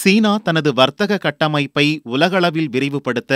சீனா தனது வர்த்தக கட்டமைப்பை உலகளவில் விரிவுபடுத்த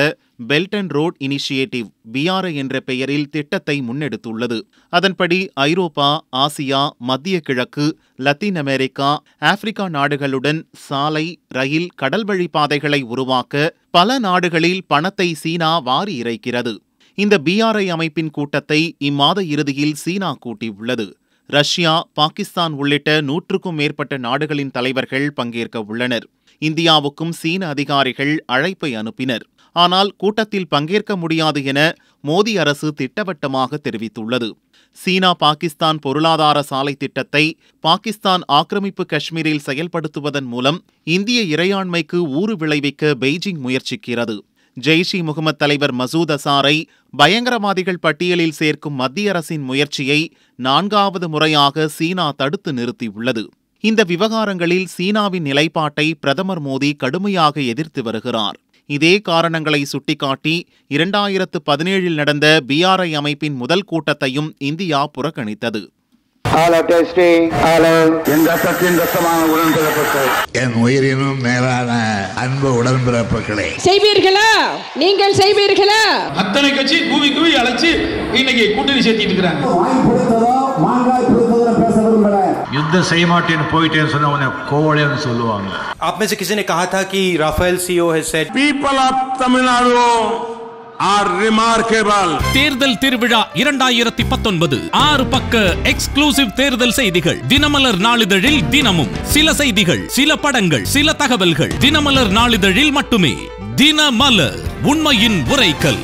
belt and road initiative BRI என்ற பெயரில் திட்டத்தை முன்னெடுத்துள்ளது. அதன்படி ஐரோப்பா ஆசியா மத்திய கிழக்கு லத்தீன் அமெரிக்கா ஆப்பிரிக்கா நாடுகளுடன் சாலை ரயில் கடல்வழி பாதைகளை உருவாக்க பல நாடுகளில் பணத்தை சீனா வாரி இறைக்கிறது. இந்த பிஆர்ஐ அமைப்பின் கூட்டத்தை இம்மாத இறுதியில் சீனா கூட்டியுள்ளது. ரஷ்யா பாகிஸ்தான் உள்ளிட்ட நூற்றுக்கும் மேற்பட்ட நாடுகளின் தலைவர்கள் பங்கேற்க உள்ளனர். இந்தியாவுக்கும் சீன அதிகாரிகள் அழைப்பை அனுப்பினர். ஆனால் கூட்டத்தில் பங்கேற்க முடியாது என மோடி அரசு திட்டவட்டமாக தெரிவித்துள்ளது. சீனா பாகிஸ்தான் பொருளாதார சாலை திட்டத்தை பாகிஸ்தான் ஆக்கிரமிப்பு காஷ்மீரில் செயல்படுத்துவதன் மூலம் இந்திய இறையாண்மைக்கு ஊறு விளைவிக்க பெய்ஜிங் முயற்சிக்கிறது. ஜெய்ஷி முகமது தலைவர் மசூத் அசாரை பயங்கரவாதிகள் பட்டியலில் சேர்க்கும் மத்திய அரசின் முயற்சியை நான்காவது முறையாக சீனா தடுத்து நிறுத்தியுள்ளது. இந்த விவகாரங்களில் சீனாவின் நிலைப்பாட்டை பிரதமர் மோடி கடுமையாக எதிர்த்து வருகிறார். இதே காரணங்களை சுட்டிக்காட்டி இரண்டாயிரத்து பதினேழில் நடந்த பிஆர்ஐ அமைப்பின் முதல் கூட்டத்தையும் இந்தியா புறக்கணித்தது. என் உயிரினும் மேலான அன்பு உடன்பிறப்புகளே செய்வீர்களா? நீங்கள் செய்வீர்களா? அத்தனை கட்சி கூவி கூவி அழைச்சு இன்னைக்கு கூட்டணி சேர்த்திட்டு இருக்கிறாங்க. யுத்தம் செய்ய மாட்டேன்னு போயிட்டேன்னு சொன்ன உன்னை கோவலைன்னு சொல்லுவாங்க आप में से किसी ने कहा था कि Rafale CEO has said people of Tamil Nadu are remarkable தேர்தல் திருவிழா இரண்டாயிரத்தி பத்தொன்பது ஆறு பக்க எக்ஸ்க்ளூசிவ் தேர்தல் செய்திகள் தினமலர் நாளிதழில் தினமும் சில செய்திகள் சில படங்கள் சில தகவல்கள் தினமலர் நாளிதழில் மட்டுமே தினமலர் உண்மையின் உரைக்கல்